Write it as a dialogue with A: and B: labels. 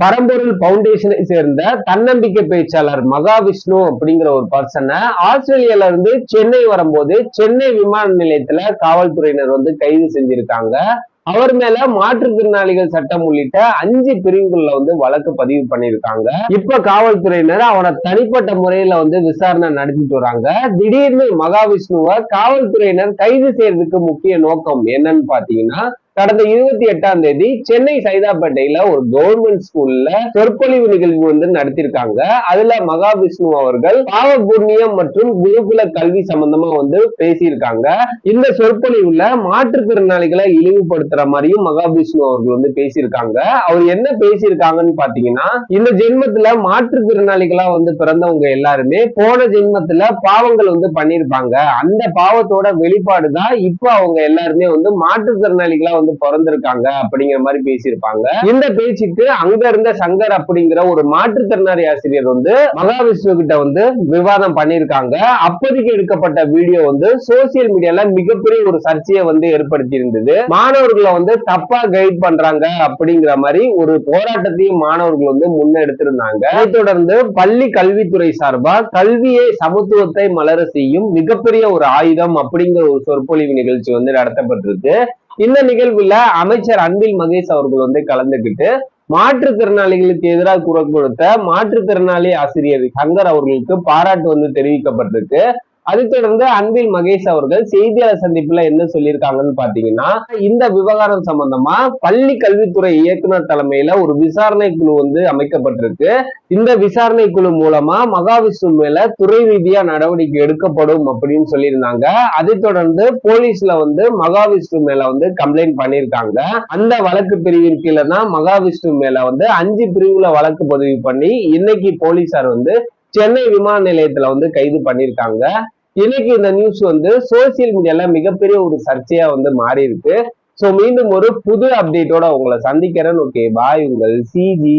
A: பரம்பொருள் பவுண்டேஷனை சேர்ந்த தன்னம்பிக்கை பேச்சாளர் மகாவிஷ்ணு அப்படிங்கிற ஒரு பர்சனை ஆஸ்திரேலியால இருந்து சென்னை வரும்போது சென்னை விமான நிலையத்துல காவல்துறையினர் வந்து கைது செஞ்சிருக்காங்க. அவர் மேல மாற்றுத்திறனாளிகள் சட்டம் உள்ளிட்ட அஞ்சு பிரிவுகள்ல வந்து வழக்கு பதிவு பண்ணிருக்காங்க. இப்ப காவல்துறையினர் அவனை தனிப்பட்ட முறையில வந்து விசாரணை நடத்திட்டு வராங்க. திடீர்னு மகாவிஷ்ணுவை காவல்துறையினர் கைது செய்யறதுக்கு முக்கிய நோக்கம் என்னன்னு பாத்தீங்கன்னா கடந்த இருபத்தி எட்டாம் தேதி சென்னை சைதாப்பேட்டையில ஒரு கவர்மெண்ட் ஸ்கூல்ல சொற்பொழிவு நிகழ்வு வந்து நடத்திருக்காங்க அதுல மகாவிஷ்ணு அவர்கள் பாவ புண்ணியம் மற்றும் குருகுல கல்வி சம்பந்தமா வந்து பேசியிருக்காங்க. இந்த சொற்பொழிவுல மாற்றுத்திறனாளிகளை இழிவுபடுத்துற மாதிரியும் மகாவிஷ்ணு அவர்கள் வந்து பேசியிருக்காங்க. அவர் என்ன பேசியிருக்காங்கன்னு பாத்தீங்கன்னா இந்த ஜென்மத்துல மாற்றுத்திறனாளிகளா வந்து பிறந்தவங்க எல்லாருமே போன ஜென்மத்துல பாவங்கள் வந்து பண்ணியிருப்பாங்க. அந்த பாவத்தோட வெளிப்பாடுதான் இப்ப அவங்க எல்லாருமே வந்து மாற்றுத்திறனாளிகளா வந்து பிறந்திருக்காங்க அப்படிங்கிற மாதிரி பேசியிருப்பாங்க. இந்த பேச்சுக்கு அங்க இருந்த சங்கர் அப்படிங்கிற ஒரு மாற்றுத்திறனாளி ஆசிரியர் வந்து மகாவிஷ்ணு கிட்ட வந்து விவாதம் பண்ணியிருக்காங்க. அப்போதைக்கு எடுக்கப்பட்ட வீடியோ வந்து சோசியல் மீடியால மிகப்பெரிய ஒரு சர்ச்சையை வந்து ஏற்படுத்தி இருந்தது மாணவர்களை வந்து தப்பா கைட் பண்றாங்க அப்படிங்கிற மாதிரி ஒரு போராட்டத்தையும் மாணவர்கள் வந்து முன்னெடுத்திருந்தாங்க. அதை தொடர்ந்து பள்ளி கல்வித்துறை சார்பா கல்வியை சமத்துவத்தை மலர செய்யும் மிகப்பெரிய ஒரு ஆயுதம் அப்படிங்கிற ஒரு சொற்பொழிவு நிகழ்ச்சி வந்து நடத்தப்பட்டிருக்கு. இந்த நிகழ்வுல அமைச்சர் அன்பில் மகேஷ் அவர்கள் வந்து கலந்துக்கிட்டு மாற்றுத்திறனாளிகளுக்கு எதிராக குரல் கொடுத்த மாற்றுத்திறனாளி ஆசிரியர் சங்கர் அவர்களுக்கு பாராட்டு வந்து தெரிவிக்கப்பட்டிருக்கு. அதைத் தொடர்ந்து அன்பில் மகேஷ் அவர்கள் செய்தியாளர் சந்திப்புல என்ன சொல்லியிருக்காங்கன்னு பாத்தீங்கன்னா இந்த விவகாரம் சம்பந்தமா பள்ளி கல்வித்துறை இயக்குனர் தலைமையில ஒரு விசாரணை குழு வந்து அமைக்கப்பட்டிருக்கு. இந்த விசாரணை குழு மூலமா மகாவிஷ்ணு மேல துறை ரீதியா நடவடிக்கை எடுக்கப்படும் அப்படின்னு சொல்லியிருந்தாங்க. அதை தொடர்ந்து போலீஸ்ல வந்து மகாவிஷ்ணு மேல வந்து கம்ப்ளைண்ட் பண்ணியிருக்காங்க. அந்த வழக்கு பிரிவின் கீழே தான் மகாவிஷ்ணு மேல வந்து அஞ்சு பிரிவுல வழக்கு பதிவு பண்ணி இன்னைக்கு போலீசார் வந்து சென்னை விமான நிலையத்துல வந்து கைது பண்ணியிருக்காங்க. இன்னைக்கு இந்த நியூஸ் வந்து சோசியல் மீடியால மிகப்பெரிய ஒரு சர்ச்சையா வந்து மாறி இருக்கு ஸோ மீண்டும் ஒரு புது அப்டேட்டோட உங்களை சந்திக்கிறேன். ஓகே பாய் உங்கள் சிஜி